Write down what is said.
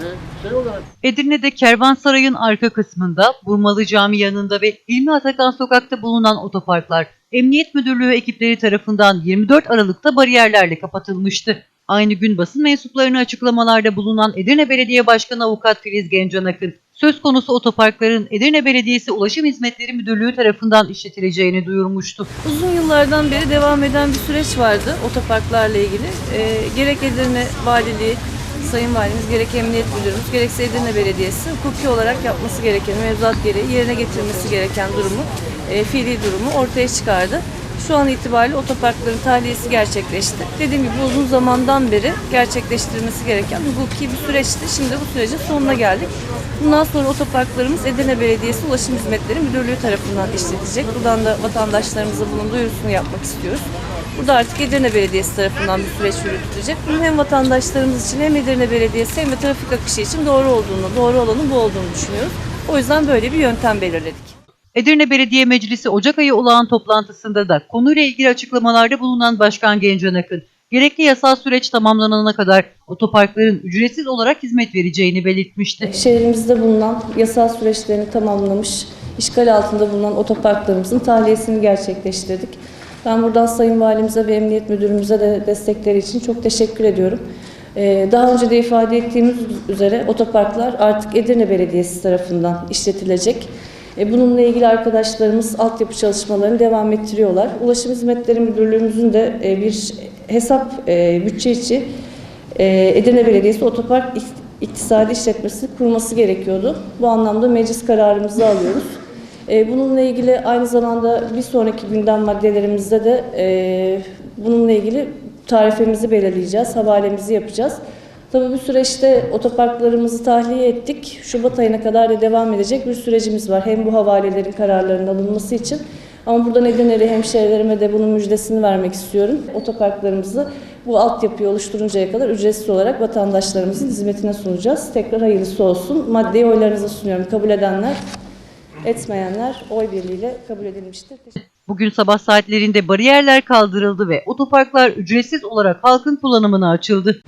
Ve şey olarak Edirne'de Kervansaray'ın arka kısmında, Burmalı Cami yanında ve İlmi Atakan sokakta bulunan otoparklar, Emniyet Müdürlüğü ekipleri tarafından 24 Aralık'ta bariyerlerle kapatılmıştı. Aynı gün basın mensuplarına açıklamalarda bulunan Edirne Belediye Başkanı Avukat Filiz Gencan Akın, söz konusu otoparkların Edirne Belediyesi Ulaşım Hizmetleri Müdürlüğü tarafından işletileceğini duyurmuştu. Uzun yıllardan beri devam eden bir süreç vardı otoparklarla ilgili. Ee, gerek Edirne Valiliği, Sayın Valimiz, gerek Emniyet Müdürümüz, gerekse Edirne Belediyesi hukuki olarak yapması gereken, mevzuat gereği yerine getirmesi gereken durumu, e, fiili durumu ortaya çıkardı. Şu an itibariyle otoparkların tahliyesi gerçekleşti. Dediğim gibi uzun zamandan beri gerçekleştirilmesi gereken hukuki bir süreçti. Şimdi bu sürecin sonuna geldik. Bundan sonra otoparklarımız Edirne Belediyesi Ulaşım Hizmetleri Müdürlüğü tarafından işletilecek. Buradan da vatandaşlarımıza bunun duyurusunu yapmak istiyoruz. Burada artık Edirne Belediyesi tarafından bir süreç yürütülecek. Bunun hem vatandaşlarımız için hem Edirne Belediyesi hem de trafik akışı için doğru olduğunu, doğru olanın bu olduğunu düşünüyoruz. O yüzden böyle bir yöntem belirledik. Edirne Belediye Meclisi Ocak ayı olağan toplantısında da konuyla ilgili açıklamalarda bulunan Başkan Gencan Akın, gerekli yasal süreç tamamlanana kadar otoparkların ücretsiz olarak hizmet vereceğini belirtmişti. Şehrimizde bulunan yasal süreçlerini tamamlamış, işgal altında bulunan otoparklarımızın tahliyesini gerçekleştirdik. Ben buradan Sayın Valimize ve Emniyet Müdürümüze de destekleri için çok teşekkür ediyorum. Ee, Daha önce de ifade ettiğimiz üzere otoparklar artık Edirne Belediyesi tarafından işletilecek. E, Bununla ilgili arkadaşlarımız altyapı çalışmalarını devam ettiriyorlar. Ulaşım Hizmetleri Müdürlüğümüzün de e, bir hesap e, bütçe içi e, Edirne Belediyesi otopark İk- iktisadi işletmesi kurması gerekiyordu. Bu anlamda meclis kararımızı alıyoruz. E, Bununla ilgili aynı zamanda bir sonraki gündem maddelerimizde de e, bununla ilgili tarifemizi belirleyeceğiz, havalemizi yapacağız. Tabii bu süreçte otoparklarımızı tahliye ettik. Şubat ayına kadar da devam edecek bir sürecimiz var. Hem bu havalelerin kararlarının alınması için ama buradan Edirne'li hemşehrilerime de bunun müjdesini vermek istiyorum. Otoparklarımızı bu altyapıyı oluşturuncaya kadar ücretsiz olarak vatandaşlarımızın hizmetine sunacağız. Tekrar hayırlısı olsun. Maddeyi oylarınıza sunuyorum. Kabul edenler, etmeyenler oy birliğiyle kabul edilmiştir. Bugün sabah saatlerinde bariyerler kaldırıldı ve otoparklar ücretsiz olarak halkın kullanımına açıldı.